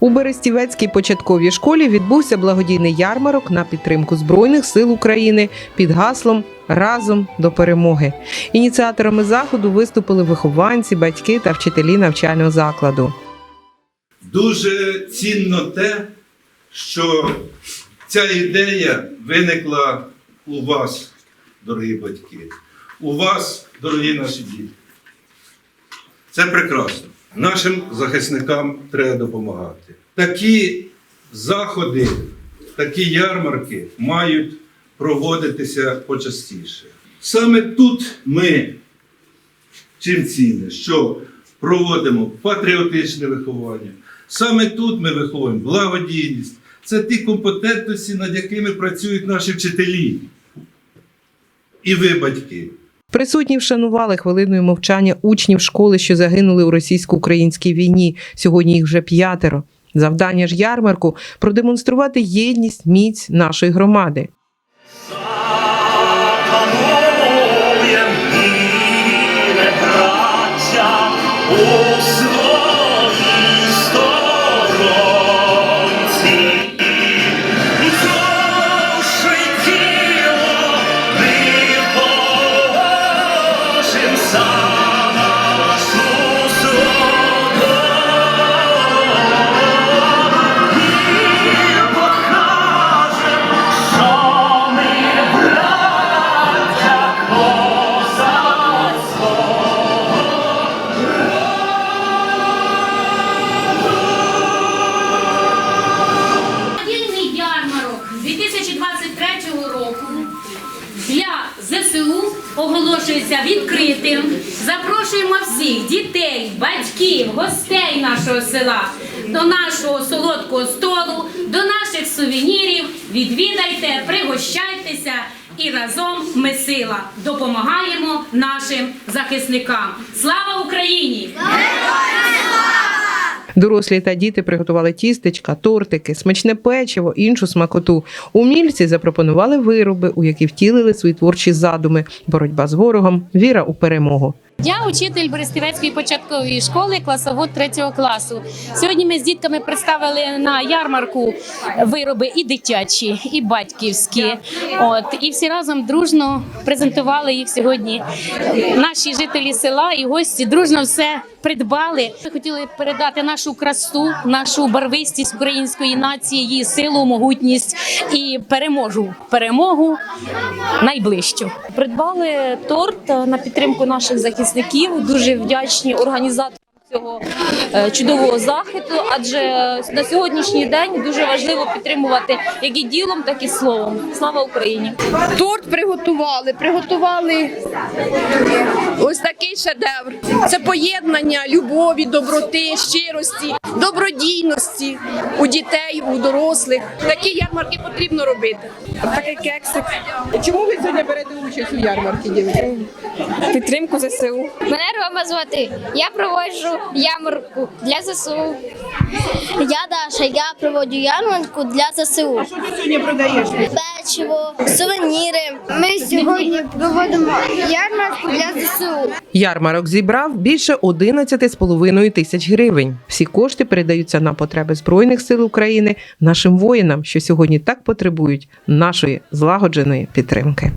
У Берестівецькій початковій школі відбувся благодійний ярмарок на підтримку Збройних сил України під гаслом Разом до перемоги. Ініціаторами заходу виступили вихованці, батьки та вчителі навчального закладу. Дуже цінно те, що ця ідея виникла у вас, дорогі батьки, у вас, дорогі наші діти. Це прекрасно. Нашим захисникам треба допомагати. Такі заходи, такі ярмарки мають проводитися почастіше. Саме тут ми чим цінне, що проводимо патріотичне виховання. Саме тут ми виховуємо благодійність. Це ті компетентності, над якими працюють наші вчителі. І ви, батьки. Присутні вшанували хвилиною мовчання учнів школи, що загинули у російсько-українській війні. Сьогодні їх вже п'ятеро. Завдання ж ярмарку продемонструвати єдність, міць нашої громади. Пануєм миле браття оголошується відкритим. Запрошуємо всіх дітей, батьків, гостей нашого села до нашого солодкого столу, до наших сувенірів. Відвідайте, пригощайтеся і разом ми сила допомагаємо нашим захисникам. Слава Україні! Дорослі та діти приготували тістечка, тортики, смачне печиво, іншу смакоту. Умільці запропонували вироби, у які втілили свої творчі задуми: боротьба з ворогом, віра у перемогу. Я учитель Берестівецької початкової школи, класовод 3 класу. Сьогодні ми з дітками представили на ярмарку вироби і дитячі, і батьківські. От і всі разом дружно презентували їх сьогодні. Наші жителі села і гості дружно все придбали. Ми хотіли передати нашу красу, нашу барвистість української нації, її силу, могутність і переможу. Перемогу найближчу. Придбали торт на підтримку наших захисників. Дуже вдячні організаторам цього чудового захисту, адже на сьогоднішній день дуже важливо підтримувати як і ділом, так і словом. Слава Україні! Торт приготували, приготували ось такий шедевр. Це поєднання любові, доброти, щирості, добродійності у дітей, у дорослих. Такі ярмарки потрібно робити. Такий кексик. Чому ви сьогодні берете участь у ярмарці, дівчата? Підтримку ЗСУ. Мене Рома звати. Я проводжу ярмарку для ЗСУ. Я Даша, я проводжу ярмарку для ЗСУ. Що ти сьогодні продаєш? Печиво, сувеніри. Ми сьогодні проводимо ярмарку для ЗСУ. Ярмарок зібрав більше 11,5 тисяч гривень. Всі кошти передаються на потреби Збройних сил України нашим воїнам, що сьогодні так потребують нашої злагодженої підтримки.